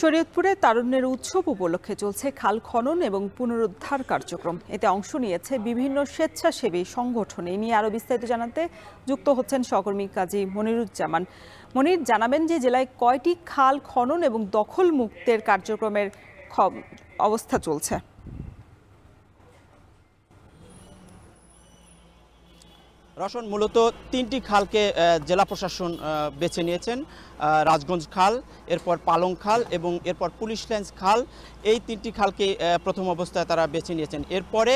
শরীয়তপুরে তারুণ্যের উৎসব উপলক্ষে চলছে খাল খনন এবং পুনরুদ্ধার কার্যক্রম। এতে অংশ নিয়েছে বিভিন্ন স্বেচ্ছাসেবী সংগঠন। এ নিয়ে আরও বিস্তারিত জানাতে যুক্ত হচ্ছেন সহকর্মী কাজী মনিরুজ্জামান। মনির, জানাবেন যে জেলায় কয়টি খাল খনন এবং দখল মুক্তের কার্যক্রমের অবস্থা চলছে। রসন মূলত তিনটি খালকে জেলা প্রশাসন বেছে নিয়েছেন। রাজগঞ্জ খাল, এরপর পালং খাল এবং এরপর পুলিশ লাইন্স খাল। এই তিনটি খালকে প্রথম অবস্থায় তারা বেছে নিয়েছেন। এরপরে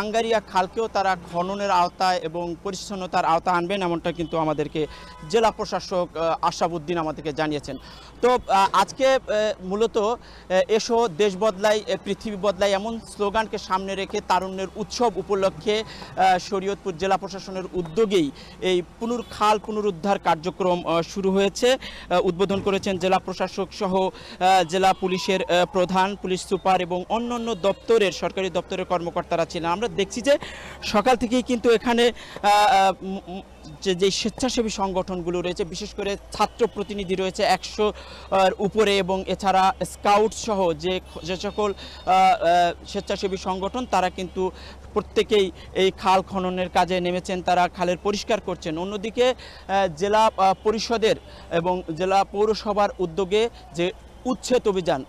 আঙ্গারিয়া খালকেও তারা খননের আওতায় এবং পরিচ্ছন্নতার আওতা আনবেন এমনটা কিন্তু আমাদেরকে জেলা প্রশাসক আশাবুদ্দিন আমাদেরকে জানিয়েছেন। তো আজকে মূলত এসো দেশ বদলাই পৃথিবী বদলাই এমন স্লোগানকে সামনে রেখে তারুণ্যের উৎসব উপলক্ষে শরীয়তপুর জেলা প্রশাসনের উদ্যোগেই এই পুনর খাল পুনরুদ্ধার কার্যক্রম শুরু হয়েছে। উদ্বোধন করেছেন জেলা প্রশাসক সহ জেলা পুলিশের প্রধান, পুলিশ সুপার এবং অন্যান্য দপ্তরের, সরকারি দপ্তরের কর্মকর্তারা ছিলেন। আমরা দেখছি যে সকাল থেকেই কিন্তু এখানে যে যে স্বেচ্ছাসেবী সংগঠনগুলো রয়েছে, বিশেষ করে ছাত্র প্রতিনিধি রয়েছে একশো উপরে এবং এছাড়া স্কাউট সহ যে যে সকল স্বেচ্ছাসেবী সংগঠন, তারা কিন্তু প্রত্যেকেই এই খাল খননের কাজে নেমেছেন, তারা খালের পরিষ্কার করছেন। অন্যদিকে জেলা পরিষদের এবং জেলা পৌরসভার উদ্যোগে যে উচ্ছেদ অভিযান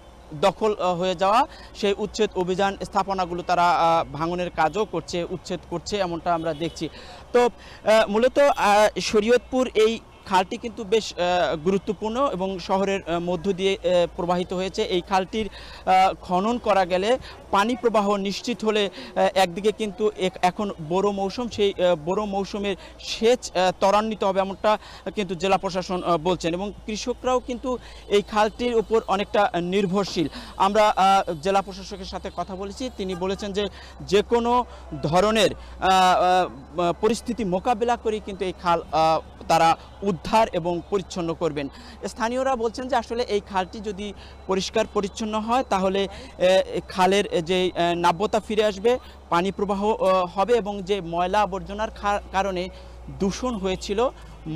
দখল হয়ে যাওয়া, সেই উচ্ছেদ অভিযান স্থাপনাগুলো তারা ভাঙনের কাজও করছে, উচ্ছেদ করছে, এমনটা আমরা দেখছি। তো মূলত শরীয়তপুর এই খালটি কিন্তু বেশ গুরুত্বপূর্ণ এবং শহরের মধ্য দিয়ে প্রবাহিত হয়েছে। এই খালটির খনন করা গেলে পানি প্রবাহ নিশ্চিত হলে একদিকে কিন্তু এখন বড় মৌসুম, সেই বড় মৌসুমের সেচ ত্বরান্বিত হবে এমনটা কিন্তু জেলা প্রশাসন বলছেন এবং কৃষকরাও কিন্তু এই খালটির উপর অনেকটা নির্ভরশীল। আমরা জেলা প্রশাসকের সাথে কথা বলেছি। তিনি বলেছেন যে যে কোনো ধরনের পরিস্থিতি মোকাবেলা করে কিন্তু এই খাল তারা উদ্ধার এবং পরিচ্ছন্ন করবেন। স্থানীয়রা বলছেন যে আসলে এই খালটি যদি পরিষ্কার পরিচ্ছন্ন হয়, তাহলে খালের যে নাব্যতা ফিরে আসবে, পানি প্রবাহ হবে এবং যে ময়লা আবর্জনার কারণে দূষণ হয়েছিল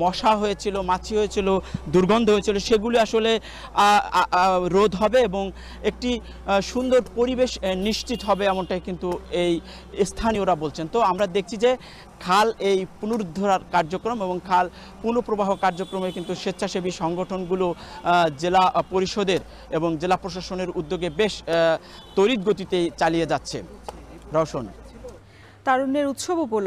মশা হয়েছিল, মাছি হয়েছিল, দুর্গন্ধ হয়েছিল, সেগুলি আসলে রোধ হবে এবং একটি সুন্দর পরিবেশ নিশ্চিত হবে এমনটাই কিন্তু এই স্থানীয়রা বলছেন। তো আমরা দেখছি যে খাল এই পুনরুদ্ধার কার্যক্রম এবং খাল পুনঃপ্রবাহ কার্যক্রমে কিন্তু স্বেচ্ছাসেবী সংগঠনগুলো জেলা পরিষদের এবং জেলা প্রশাসনের উদ্যোগে বেশ তড়িৎ গতিতে চালিয়ে যাচ্ছে। রওশন। তারুণ্যের উৎসব উপলক্ষে